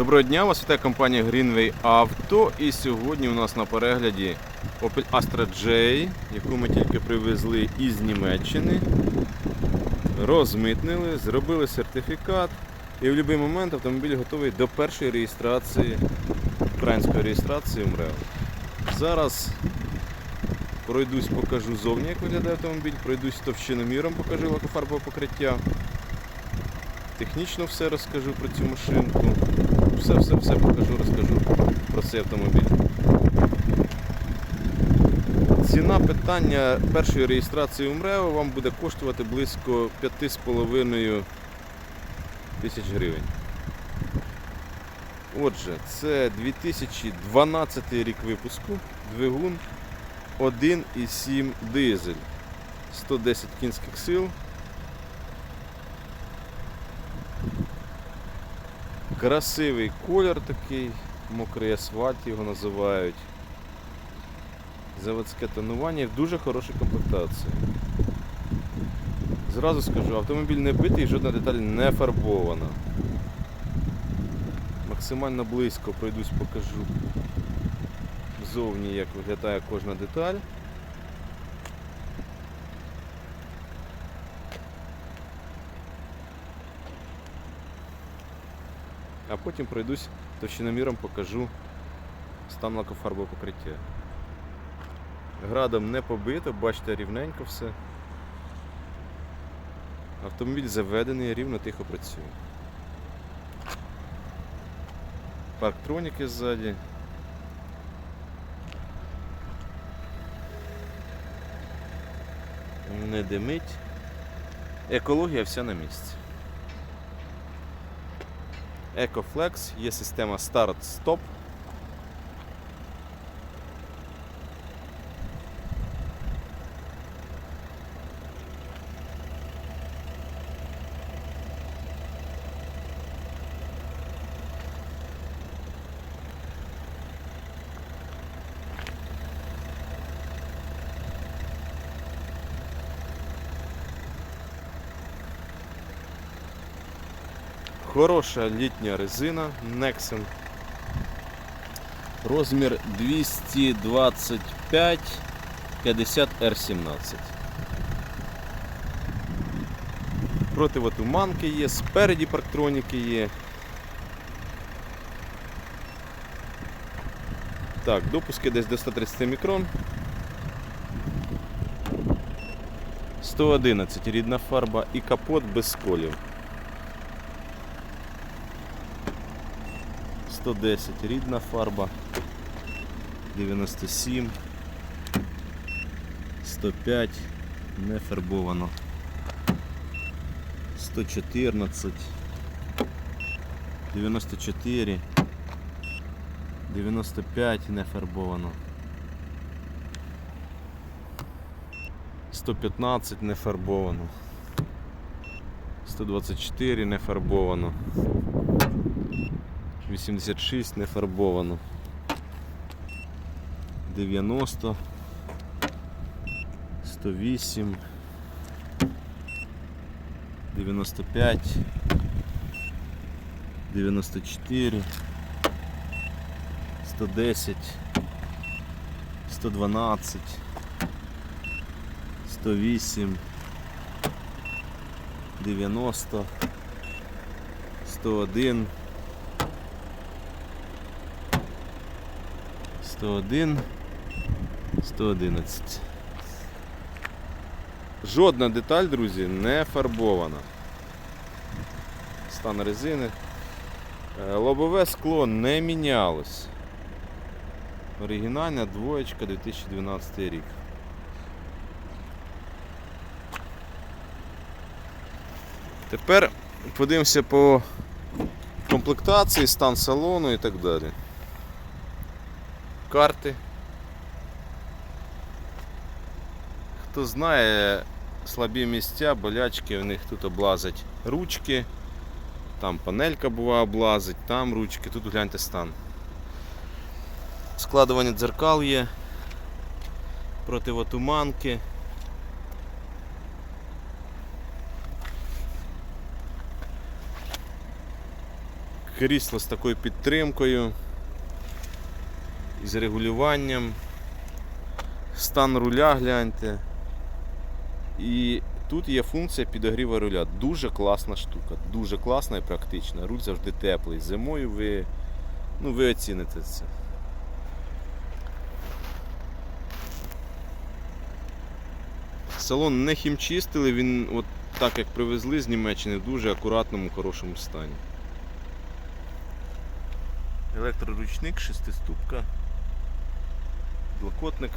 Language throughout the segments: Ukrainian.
Доброго дня, вас вітає компанія Greenway Auto. І сьогодні у нас на перегляді Opel Astra J, яку ми тільки привезли із Німеччини. Розмитнили, зробили сертифікат. І в будь-який момент автомобіль готовий до першої реєстрації, української реєстрації МРЕО. Зараз пройдусь, покажу зовні, як виглядає автомобіль, пройдусь товщиноміром, покажу лакофарбове покриття. Технічно все розкажу про цю машинку. Все, все, все покажу, розкажу про цей автомобіль. Ціна питання першої реєстрації УМРЕО вам буде коштувати близько 5,5 тисяч гривень. Отже, це 2012 рік випуску, двигун 1,7 дизель, 110 кінських сил. Красивий колір такий, мокрий асфальт його називають. Заводське тонування в дуже хорошій комплектації. Зразу скажу, автомобіль не битий, жодна деталь не фарбована. Максимально близько пройдусь, покажу зовні, як виглядає кожна деталь. А потім пройдусь товщиноміром, покажу стан лакофарбового покриття. Градом не побито, бачите, рівненько все. Автомобіль заведений, рівно тихо працює. Парктроніки ззаді. Не димить. Екологія вся на місці. EcoFlex, є система старт-стоп. Хороша літня резина Nexon. Розмір 225 50 R17. Противотуманки є, спереді парктроніки є. Так, допуски десь до 130 мікрон. 111 рідна фарба і капот без сколів. 110 рідна фарба, 97, 105 не фарбовано, 114, 94, 95 не фарбовано, 115 не фарбовано, 124 не фарбовано. 86 не фарбовано. 90 108 95 94 110 112 108 90 101 101, 111. Жодна деталь, друзі, не фарбована. Стан резини. Е, Лобове скло не мінялось. Оригінальна двоєчка 2012 рік. Тепер подивимося по комплектації, стан салону і так далі карти. Хто знає слабі місця, болячки, в них тут облазять ручки, там панелька бува облазить, там ручки, тут гляньте стан. Складування дзеркал є, противотуманки. Крісло з такою підтримкою. Із регулюванням. Стан руля гляньте. І тут є функція підогріву руля. Дуже класна штука, дуже класна і практична. Руль завжди теплий. Зимою ви, ну, ви оціните це. Салон не хімчистили, він от так як привезли з Німеччини в дуже акуратному, хорошому стані. Електроручник, шестиступка, блокотник.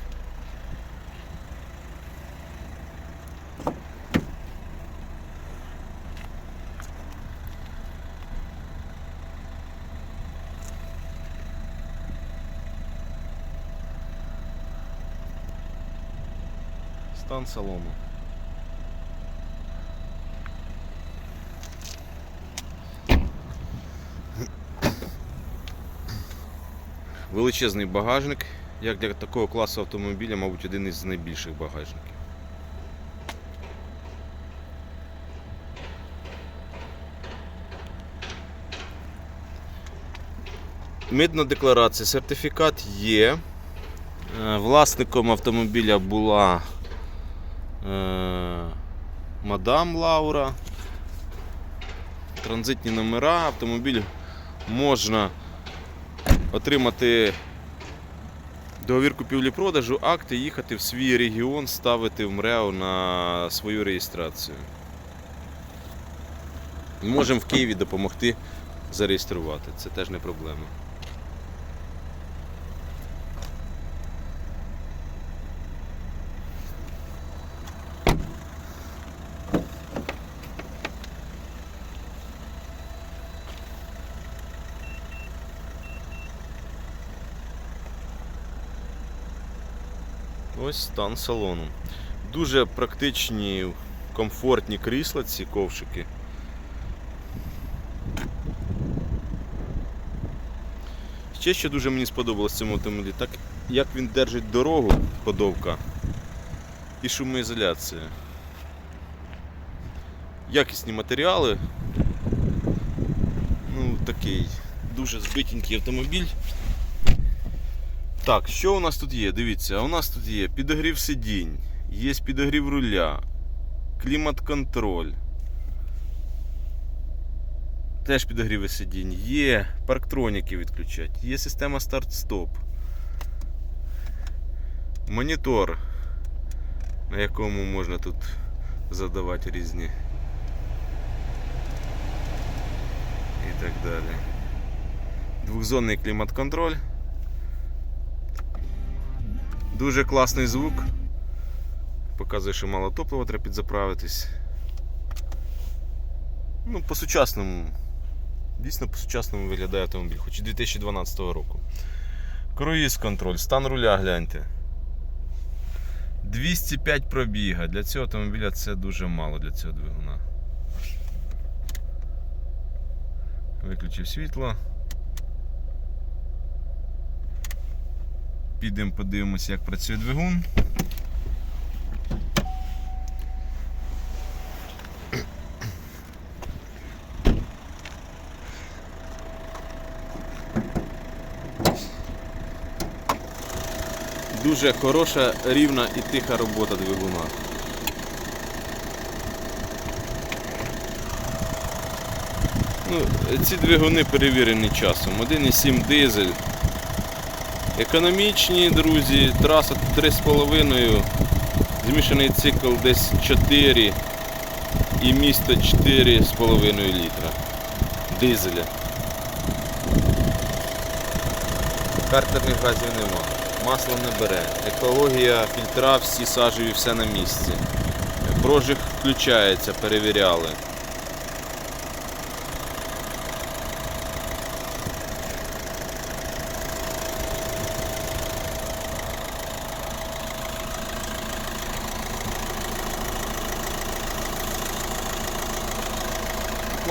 Стан салону. Величезний багажник, як для такого класу автомобіля, мабуть, один із найбільших багажників. Митна декларація, сертифікат є. Е, Власником автомобіля була е, мадам Лаура. Транзитні номера, автомобіль можна отримати договір купівлі-продажу, акти, їхати в свій регіон, ставити в МРЕО на свою реєстрацію. Можемо в Києві допомогти зареєструвати, це теж не проблема. Ось стан салону. Дуже практичні, комфортні крісла, ці ковшики. Ще що дуже мені сподобалось в цьому автомобілі, так як він держить дорогу, ходовка і шумоізоляція. Якісні матеріали. Ну, такий дуже збитенький автомобіль. Так, що у нас тут є? Дивіться, у нас тут є підогрів сидінь, є підогрів руля, клімат-контроль. Теж підогріви сидінь, є парктроніки відключать, є система старт-стоп. Монітор, на якому можна тут задавати різні. І так далі. Двохзонний клімат-контроль. Дуже класний звук. Показує, що мало топлива, треба підзаправитись. Ну, по-сучасному. Дійсно по-сучасному виглядає автомобіль, хоч і 2012 року. Круїз контроль, стан руля гляньте. 205 пробіга. Для цього автомобіля це дуже мало для цього двигуна. Виключив світло. Підемо подивимося, як працює двигун. Дуже хороша, рівна і тиха робота двигуна. Ну, ці двигуни перевірені часом. 1,7 дизель. Економічні, друзі, траса 3,5, змішаний цикл десь 4 і місто 4,5 літра дизеля. Картерних газів нема, масло не бере, екологія, фільтра, всі сажеві, все на місці. Прожиг включається, перевіряли.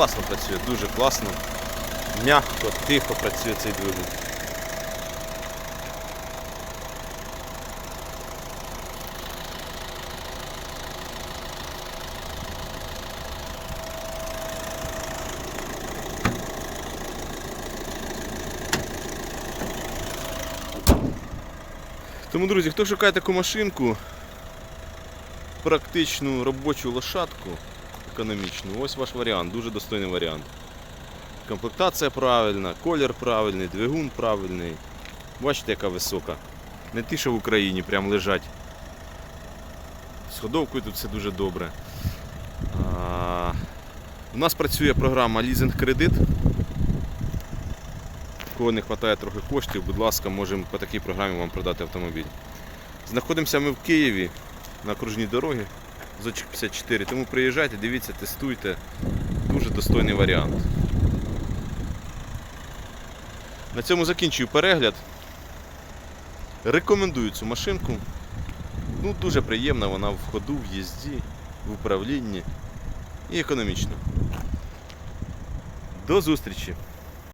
класно працює, дуже класно, м'ягко, тихо працює цей двигун. Тому, друзі, хто шукає таку машинку, практичну робочу лошадку, економічну, ось ваш варіант, дуже достойний варіант. Комплектація правильна, колір правильний, двигун правильний. Бачите, яка висока. Не ті, що в Україні прям лежать. З ходовкою тут все дуже добре. А, у нас працює програма лізинг-кредит. Кого не вистачає трохи коштів, будь ласка, можемо по такій програмі вам продати автомобіль. Знаходимося ми в Києві на окружній дорогі Зочок 54. Тому приїжджайте, дивіться, тестуйте. Дуже достойний варіант. На цьому закінчую перегляд. Рекомендую цю машинку. Ну, дуже приємна вона в ходу, в їзді, в управлінні і економічно. До зустрічі!